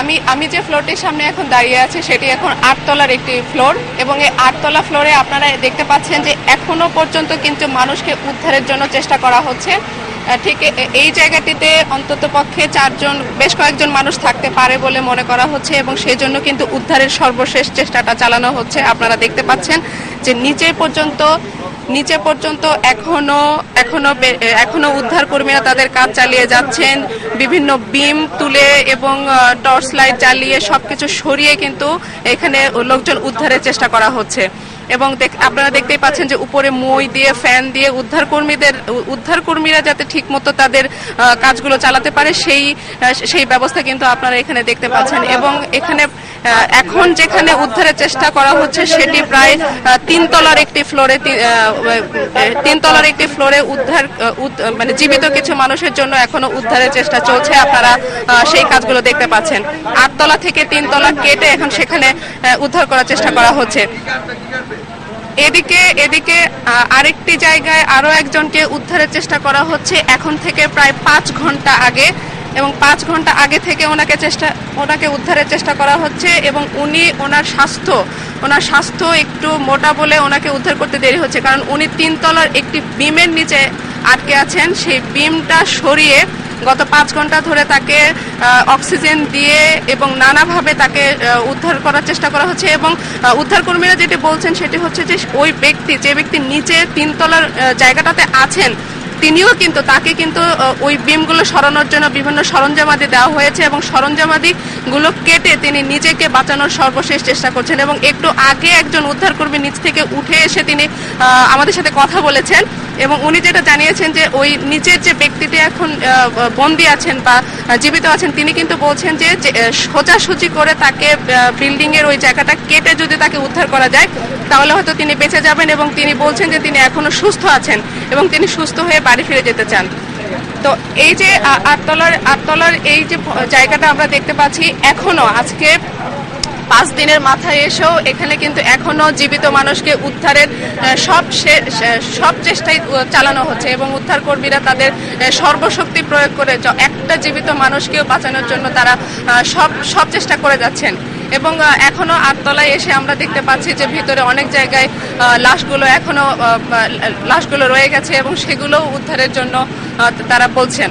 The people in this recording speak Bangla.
আমি আমি যে ফ্লোরটির সামনে এখন দাঁড়িয়ে আছি, সেটি এখন আটতলার একটি ফ্লোর এবং এই আটতলা ফ্লোরে আপনারা দেখতে পাচ্ছেন যে এখনও পর্যন্ত কিন্তু মানুষকে উদ্ধারের জন্য চেষ্টা করা হচ্ছে। ঠিক এই জায়গাটিতে অন্তত পক্ষে চারজন, বেশ কয়েকজন মানুষ থাকতে পারে বলে মনে করা হচ্ছে এবং সেই জন্য কিন্তু উদ্ধারের সর্বশেষ চেষ্টাটা চালানো হচ্ছে। আপনারা দেখতে পাচ্ছেন যে নিচে পর্যন্ত নিচে পর্যন্ত এখনও এখনও এখনও উদ্ধার কর্মীরা তাদের কাজ চালিয়ে যাচ্ছেন। বিভিন্ন বিম তুলে এবং টর্চ লাইট জ্বালিয়ে সবকিছু সরিয়ে কিন্তু এখানে লোকজন উদ্ধারের চেষ্টা করা হচ্ছে। এবং আপনারা দেখতেই পাচ্ছেন যে উপরে মই দিয়ে, ফ্যান দিয়ে উদ্ধার কর্মীদের উদ্ধার কর্মীরা যাতে ঠিক মতো তাদের কাজগুলো চালাতে পারে সেই সেই ব্যবস্থা কিন্তু আপনারা এখানে দেখতে পাচ্ছেন। এবং এখানে এখন যেখানে উদ্ধারের চেষ্টা করা হচ্ছে সেটি প্রায় তিনতলার একটি ফ্লোরে তিনতলার একটি ফ্লোরে উদ্ধার মানে জীবিত কিছু মানুষের জন্য এখনও উদ্ধারের চেষ্টা চলছে। আপনারা সেই কাজগুলো দেখতে পাচ্ছেন। আটতলা থেকে তিনতলা কেটে এখন সেখানে উদ্ধার করার চেষ্টা করা হচ্ছে। এদিকে এদিকে আরেকটি জায়গায় আরও একজনকে উদ্ধারের চেষ্টা করা হচ্ছে। এখন থেকে প্রায় পাঁচ ঘণ্টা আগে এবং পাঁচ ঘণ্টা আগে থেকে ওনাকে চেষ্টা ওনাকে উদ্ধারের চেষ্টা করা হচ্ছে এবং উনি ওনার স্বাস্থ্য ওনার স্বাস্থ্য একটু মোটা বলে ওনাকে উদ্ধার করতে দেরি হচ্ছে। কারণ উনি তিনতলার একটি বিমের নিচে আটকে আছেন। সেই বিমটা সরিয়ে গত পাঁচ ঘণ্টা ধরে তাকে অক্সিজেন দিয়ে এবং নানাভাবে তাকে উদ্ধার করার চেষ্টা করা হচ্ছে এবং আহ, উদ্ধার কর্মীরা যেটি বলছেন সেটি হচ্ছে যে ওই ব্যক্তি যে ব্যক্তি নিচে তিনতলার জায়গাটাতে আছেন তিনিও কিন্তু তাকে কিন্তু ওই বিমগুলো সরানোর জন্য বিভিন্ন সরঞ্জামাদি দেওয়া হয়েছে এবং সরঞ্জামাদি গুলো কেটে তিনি নিজেকে বাঁচানোর সর্বশেষ চেষ্টা করছেন এবং একটু আগে একজন উদ্ধারকর্মী নিচ থেকে উঠে এসে তিনি আমাদের সাথে কথা বলেছেন। এবং উনি যেটা জানিয়েছেন যে ওই নিচের যে ব্যক্তিটি এখন বন্দি আছেন বা জীবিত আছেন, তিনি কিন্তু বলছেন যে সোজাসুজি করে তাকে বিল্ডিং এর ওই জায়গাটা কেটে যদি তাকে উদ্ধার করা যায়, তাহলে হয়তো তিনি বেঁচে যাবেন এবং তিনি বলছেন যে তিনি এখনও সুস্থ আছেন এবং তিনি সুস্থ হয়ে বাড়ি ফিরে যেতে চান। তো এই যে আটতলার আটতলার এই যে জায়গাটা আমরা দেখতে পাচ্ছি, এখনও আজকে পাঁচ দিনের মাথায় এসেও এখানে কিন্তু এখনও জীবিত মানুষকে উদ্ধারের সব সব চেষ্টাই চালানো হচ্ছে এবং উদ্ধার কর্মীরা তাদের সর্বশক্তি প্রয়োগ করে একটা জীবিত মানুষকেও বাঁচানোর জন্য তারা সব সব চেষ্টা করে যাচ্ছেন। এবং এখনও আটতলায় এসে আমরা দেখতে পাচ্ছি যে ভিতরে অনেক জায়গায় লাশগুলো এখনও লাশগুলো রয়ে গেছে এবং সেগুলো উদ্ধারের জন্য তারা বলছেন।